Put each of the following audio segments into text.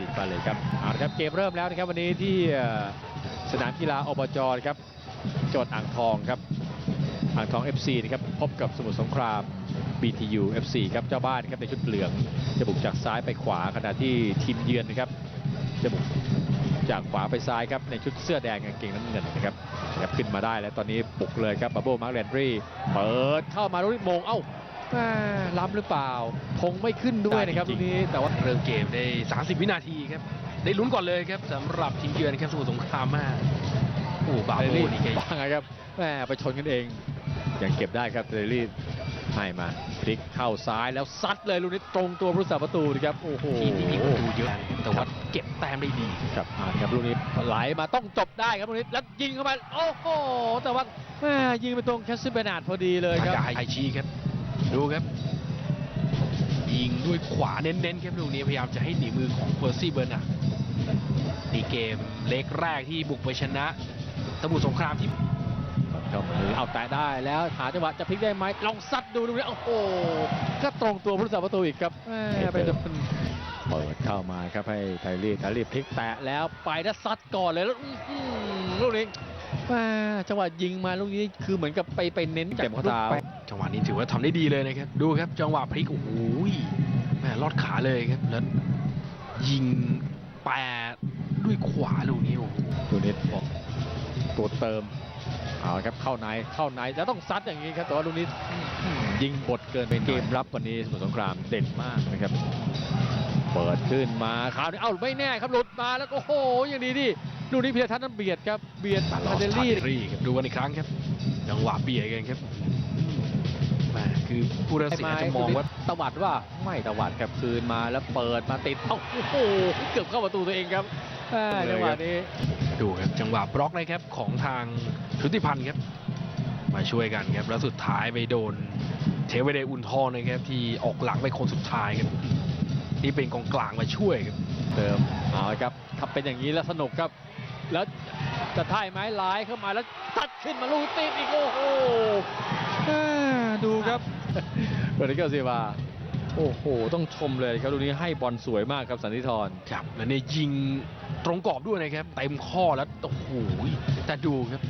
ลีกไปเลยครับเอาละครับเกมเริ่มแล้วนะครับวันนี้ที่สนามกีฬาอบจครับจังหวัดอ่างทองครับอ่างทอง FC นะครับพบกับสมุทรสงคราม BTU FC ครับเจ้าบ้านครับในชุดเหลืองจะบุกจากซ้ายไปขวาขณะที่ทีมเยือนนะครับจะบุกจากขวาไปซ้ายครับในชุดเสื้อแดงกางเกงน้ำเงินนะครับครับขึ้นมาได้แล้วตอนนี้บุกเลยครับบับเบิลมาร์แลนดรีเปิดเข้ามาลูกมงเอ้า ล้ำหรือเปล่าคงไม่ขึ้นด้วยนะครับลูกนี้แต่ว่าเริ่มเกมได้ 30 วินาทีครับ ได้ลุ้นก่อนเลยครับสำหรับทีมเยือนครับสมุทรสงครามมากโอ้บาเดโบลี่นี่แกบ้างไงครับแหมไปชนกันเองยังเก็บได้ครับเดลี่ให้มาพลิกเข้าซ้ายแล้วซัดเลยลูกนี้ตรงตัวผู้สาประตูนะครับโอ้โหทีมที่ยิงประตูเยอะแต่ว่าเก็บแต้มได้ดีครับอ่านครับลูกนี้ไหลมาต้องจบได้ครับลูกนี้แล้วยิงเข้าไปโอ้โหแต่ว่าแหมยิงไปตรงแคสซิเบนาดพอดีเลยครับทางไฮชีครับ ดูครับ ยิงด้วยขวาเน้นๆครับลูกนี้พยายามจะให้หนีมือของเพอร์ซี่เบอร์นาร์ดนี่เกมเล็กแรกที่บุกไปชนะสมุทรสงครามที่เข้ามือเอาแต่ได้แล้วหาจังหวะจะพลิกได้ไหมลองซัดดูลูกนี้โอ้โหก็ตรงตัวผู้สาประตูอีกครับแหมไปโดนเปิดเข้ามาครับให้ไทลีไทลีพลิกแตะแล้วไปแล้วซัดก่อนเลยแล้วอื้อหือลูกนี้ แหมจังหวะยิงมาลูกนี้คือเหมือนกับไปไปเน้นจากข้อเท้าจังหวะนี้ถือว่าทำได้ดีเลยนะครับ ดูครับ จังหวะพลิกโอ้โหแม่ลอดขาเลยครับแล้วยิงแปดด้วยขวาลูกนี้โอ้โหตูนิดบอกตัวเติมเอาละครับเข้าในเข้าในแล้วต้องซัดอย่างนี้ครับแต่ว่าลูกนี้อื้อหือยิงบดเกินเป็นเกมรับวันนี้สมุทรสงครามเด่นมากนะครับ เปิดขึ้นมาคราวนี้เอ้าไม่แน่ครับหลุดมาแล้วโอ้โหอย่างดีดิ ลูกนี้พีรทัศน์นั้นเบียดครับเบียดตลอคาดเดทาลี่รี่ครับดูกันอีกครั้งครับจังหวะเบียดกันครับแม่คือผู้ตัดสินอาจจะมองว่าตวัดว่าไม่ตวัดครับคืนมาแล้วเปิดมาติดเอ้าโอ้โหเกือบเข้าประตูตัวเองครับอ่าจังหวะนี้ดูครับจังหวะบล็อกนะครับของทางชุติพันธ์ครับ มาช่วยกันครับแล้วสุดท้ายไปโดนเทวเดชอุ่นทองนะครับที่ออกหลังไปคนสุดท้ายครับที่เป็นกองกลางมาช่วยครับเติมเอาละครับถ้าเป็นอย่างนี้แล้วสนุกครับ แล้วจะท่ายไม้ลายเข้ามาแล้วตัดขึ้นมาลูกติดอีกโอ้โหอ่าดูครับเบอร์นิเกอร์ซีวาโอ้โห ต้องชมเลยครับลูกนี้ให้บอลสวยมากครับสันติธรครับแล้วเนี่ยยิงตรงกรอบด้วยนะครับเต็มข้อแล้วโอ้โหแต่ดูครับ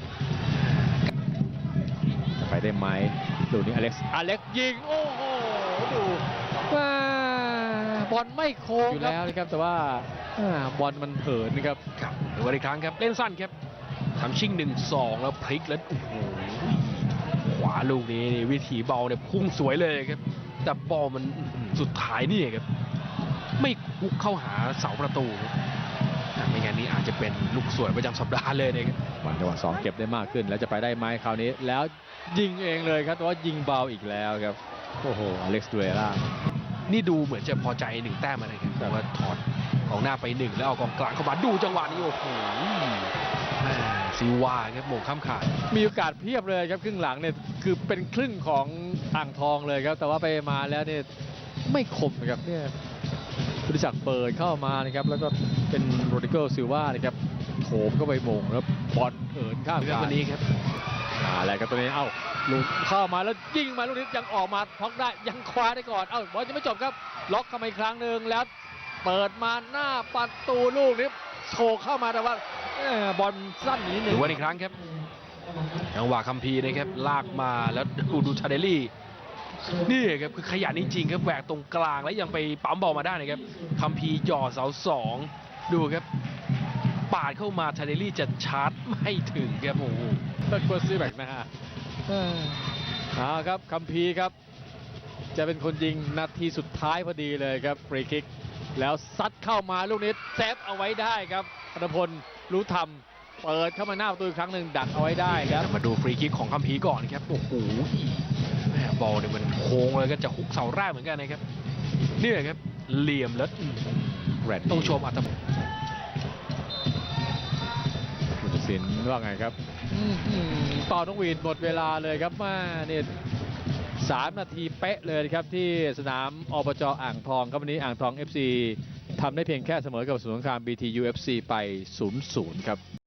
จะไปได้ไหมดูนี่อเล็กซ์อเล็กซ์ยิงโอ้โหดูว้าบอลไม่โค้งอยู่แล้วนะครับแต่ว่าอ่า บอลมันเหินนะครับครับดูกันอีกครั้งครับ เล่นสั้นครับทำชิ่งหนึ่งสองแล้วพลิกแล้วโอ้โหขวาลูกนี้นี่วิถีเบาเนี่ยพุ่งสวยเลยครับ แต่บอลมันอื้อหือสุดท้ายนี่ครับ ไม่คุกเข้าหาเสาประตูครับอะไม่งั้นนี้อาจจะเป็นลูกสวยประจำสัปดาห์เลยนะครับวันจังหวะสองเก็บได้มากขึ้น แล้วจะไปได้ไหมคราวนี้ แล้วยิงเองเลยครับแต่ว่ายิงเบาอีกแล้วครับโอ้โหอเล็กซ์ดูเอล่านี่ดูเหมือนจะพอใจหนึ่งแต้มมาเลยครับแต่ว่าถอด กองหน้าไปหนึ่งแล้วเอากองกลางเข้ามาดูจังหวะนี้โอ้โหแม่ซิลวาครับโมงข้ามขาดมีโอกาสเพียบเลยครับครึ่งหลังเนี่ยคือเป็นครึ่งของอ่างทองเลยครับ แต่ว่าไปมาแล้วเนี่ยไม่คมนะครับเนี่ยบริจักษ์เปิดเข้ามานะครับแล้วก็เป็นโรดิโกซิลวานะครับโถมเข้าไปมงแล้วบอลเหินข้ามครับกาวันนี้ครับอะไรครับตัวนี้เอ้าลูกเข้ามาแล้วยิงมาลูกนี้ยังออกมาท็อกได้ยังคว้าได้ก่อนเอ้าบอลยังไม่จบครับ ล็อกเข้ามาอีกครั้งหนึ่งแล้ว เปิดมาหน้าประตูลูกนี้โฉกเข้ามาแต่ว่าเอ้อบอลสั้นนิดหนึ่ดูงกันอีกครั้งครับจังหวะคัมพีร์นะครับลากมาแล้วดูดูชาเดลลี่นี่ครับคือขยันจริงๆครับแหวกตรงกลางแล้วยังไปปั๊มบอลมาได้นะครับคัมพีร์จ่อเสาสองดูครับปาดเข้ามาชาเดลลี่จะชาร์จไม่ถึงครับโอ้โหเบิร์ดเบิร์ดซีแบกนะฮะเออเอาครับคัมพีร์ครับ จะเป็นคนยิงนาทีสุดท้ายพอดีเลยครับฟรีคิก แล้วซัดเข้ามาลูกนี้เซฟเอาไว้ได้ครับธนพลรู้ทำเปิดเข้ามาหน้าประตูอีกครั้งหนึ่งดักเอาไว้ได้ครับมาดูฟรีคิกของคัมพีร์ก่อนครับโอ้โหแม่บอลเนี่ยมันโค้งเลยก็จะฮุกเสาแรกเหมือนกันนะครับนี่ครับเหลี่ยมแล้วอืมแรดต้องชมอัตโนผู้ตัดสินว่าไงครับอื้อหือต่อน้องวีนหมดเวลาเลยครับมาเนี่ย สามนาทีเป๊ะเลยครับที่สนามอบจอ่างทองครับวันนี้อ่างทอง FC ทำได้เพียงแค่เสมอกับสุนสงคาม BTU FC ไป 0-0 ครับ